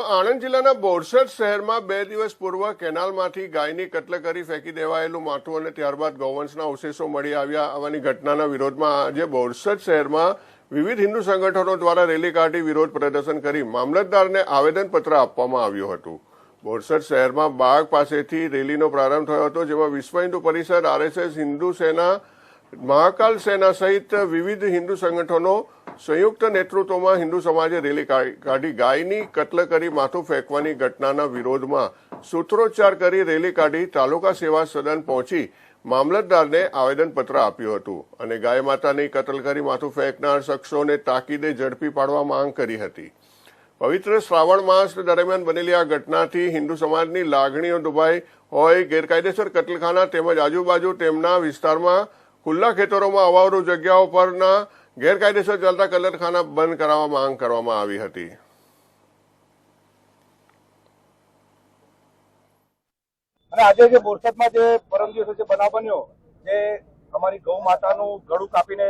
તો આણંદ જિલ્લાના બોરસદ શહેરમાં બે દિવસ પૂર્વ કેનાલમાંથી ગાયની કત્લ કરી ફેંકી દેવાયેલું માથું અને ત્યારબાદ ગૌવંશના અવશેષો મળી આવ્યા આવવાની ઘટનાના વિરોધમાં આજે બોરસદ શહેરમાં વિવિધ હિન્દુ સંગઠનો દ્વારા રેલી કાઢી વિરોધ પ્રદર્શન કરી મામલતદારને આવેદનપત્ર આપવામાં આવ્યું હતું. બોરસદ શહેરમાં બાગ પાસેથી રેલીનો પ્રારંભ થયો હતો, જેમાં વિશ્વ હિન્દુ પરિષદ, આરએસએસ, હિન્દુ સેના મહાકાલ સેના સહિત વિવિધ હિન્દુ સંગઠનો સંયુક્ત નેતૃત્વમાં હિન્દુ સમાજે રેલી કાઢી ગાયની કત્લ કરી, માથું ફેંકવાની ઘટનાના વિરોધમાં સૂત્રોચ્ચાર કરી રેલી કાઢી તાલુકા સેવા સદન પહોંચી મામલતદારને આવેદનપત્ર આપ્યું હતું અને ગાય માતાની કત્લ કરી, માથું ફેંકનાર શખ્સોને તાકીદે ઝડપી પાડવા માંગ કરી હતી. પવિત્ર શ્રાવણ માસ દરમિયાન બનેલી આ ઘટનાથી હિન્દુ સમાજની લાગણીઓ દુભાઈ હોય, ગેરકાયદેસર કતલખાના તેમજ આજુબાજુ તેમના વિસ્તારમાં ખુલ્લા ખેતરોમાં અવાવરૂ જગ્યાઓ પરના ગેરકાયદેસર ચાલતા કલરખાના બંધ કરાવવા માંગ કરવામાં આવી હતી. અને આજે જે બોરસદમાં જે પરમ દિવસે જે બનાવ બન્યો, જે અમારી ગૌ માતાનું ગળું કાપીને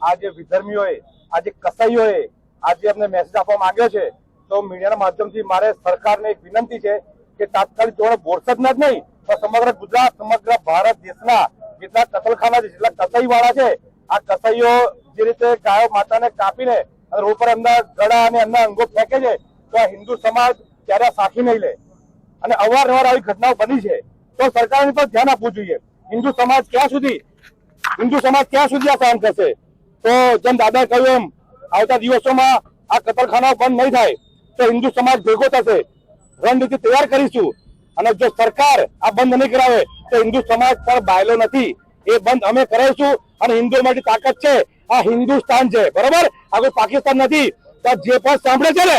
આ જે વિધર્મીઓએ, આ જે કસાઈઓએ આજે અમને મેસેજ આપવા માંગ્યો છે, તો મીડિયાના માધ્યમથી મારે સરકારને એક વિનંતી છે કે તાત્કાલિક ધોરણે બોરસદના જ નહીં, પણ સમગ્ર ગુજરાત, સમગ્ર ભારત દેશના જેટલા કતલખાના છે, જેટલા કસાઈ વાળા છે, આ કસાઈઓ જે રીતે ગાયો માતાને કાપીને રોડ પર એમના ગળા અને એમના અંગો ફેંકે છે, તો આ હિન્દુ સમાજ ત્યારે સાખી નહીં લે. અને અવારનવાર આવી ઘટનાઓ બની છે. તો સરકારને પણ ધ્યાન આપવું જોઈએ. હિન્દુ સમાજ ક્યાં સુધી? હિન્દુ સમાજ ક્યાં સુધી આ કામ કરશે? તો જેમ દાદાએ કહ્યું એમ, આવતા દિવસોમાં આ કતલખાનાઓ બંધ નહીં થાય. તો હિન્દુ સમાજ ભેગો થશે. રણનીતિ તૈયાર કરીશું. અને જો સરકાર આ બંધ નહીં કરાવે, તો હિન્દુ સમાજ પર બાયલો નથી. એ બંધ અમે કરાવીશું અને હિન્દુ માટે તાકાત છે. આ હિન્દુસ્તાન છે. બરોબર? આ કોઈ પાકિસ્તાન નથી. જે પણ સાંભળે છે ને,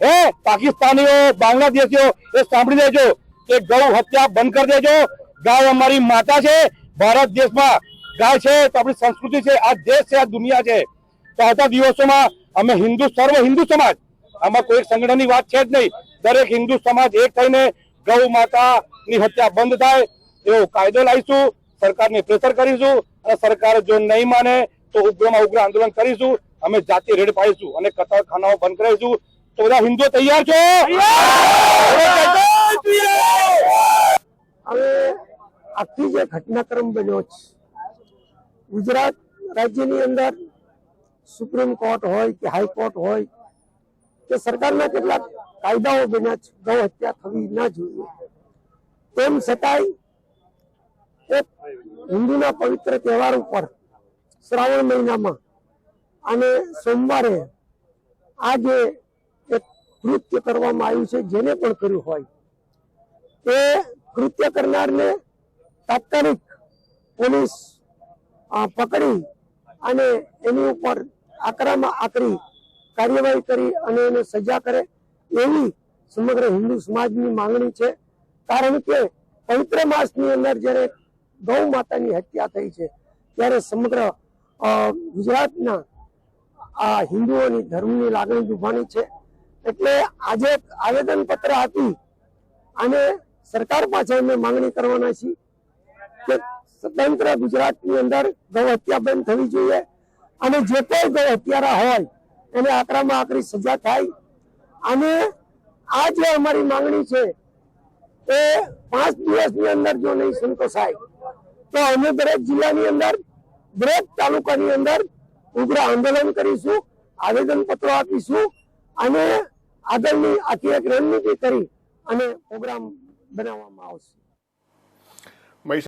હે, પાકિસ્તાનીઓ, બાંગ્લાદેશીઓ, એ સાંભળી દેજો કે ગૌ હત્યા બંધ કરી દેજો. ગાય અમારી માતા છે. ભારત દેશમાં ગાય છે. તો આપણી સંસ્કૃતિ છે. આ દેશ છે. આ દુનિયા છે. તો આવતા દિવસોમાં અમે હિન્દુ, સર્વ હિન્દુ સમાજ, આમાં કોઈ સંગઠનની વાત છે જ નહીં. દરેક હિન્દુ સમાજ એક થઈને ગૌ માતાની હત્યા બંધ થાય એવો કાયદો લાવીશું સરકારને પ્રેશર કરીશું અને સરકાર જો નહીં માને તો ઉગ્રમાં ઉગ્ર આંદોલન કરીશું અમે જાતિ રેડ પાડીશું અને કતલખાનાઓ બંધ કરાવીશું. તો બધા હિન્દુઓ તૈયાર છો? હવે આખી જે ઘટનાક્રમ બન્યો છે ગુજરાત રાજ્યની અંદર સુપ્રીમ કોર્ટ હોય કે હાઈકોર્ટ હોય કે સરકારના કેટલાક કાયદાઓ વિના ગૌ હત્યા થવી ના જોઈએ. તેમ છતાંય એક હિન્દુના પવિત્ર તહેવાર ઉપર શ્રાવણ મહિનામાં અને સોમવારે આ જે એક કૃત્ય કરવામાં આવ્યું છે, જેને પણ કર્યું હોય. તે કૃત્ય કરનારને તાત્કાલિક પોલીસ પકડી અને એની ઉપર આકરામાં આકરી કાર્યવાહી કરી અને એને સજા કરે. એવી સમગ્ર હિન્દુ સમાજની માંગણી છે. કારણ કે પવિત્ર માસની અંદર જ્યારે ગૌ માતાની હત્યા થઈ છે, ત્યારે સમગ્ર ગુજરાતના આ હિન્દુઓની ધર્મની લાગણી દુભાણી છે. એટલે આજે આવેદન પત્ર આપી અને સરકાર પાસે અમે માંગણી કરવાના છીએ કે સ્વતંત્ર ગુજરાતની અંદર ગૌ હત્યા બંધ થવી જોઈએ. અને જે કોઈ ગૌ હત્યારા હોય, એને આકરામાં આકરી સજા થાય અને આ જે અમારી માંગણી છે, એ પાંચ દિવસની અંદર જો નહીં સંતોષાય, તો અમે દરેક જિલ્લાની અંદર, દરેક તાલુકાની અંદર ઉગ્ર આંદોલન કરીશું આવેદન પત્રો આપીશું અને આગળની આખી એક રણનીતિ કરી અને પ્રોગ્રામ બનાવવામાં આવશે.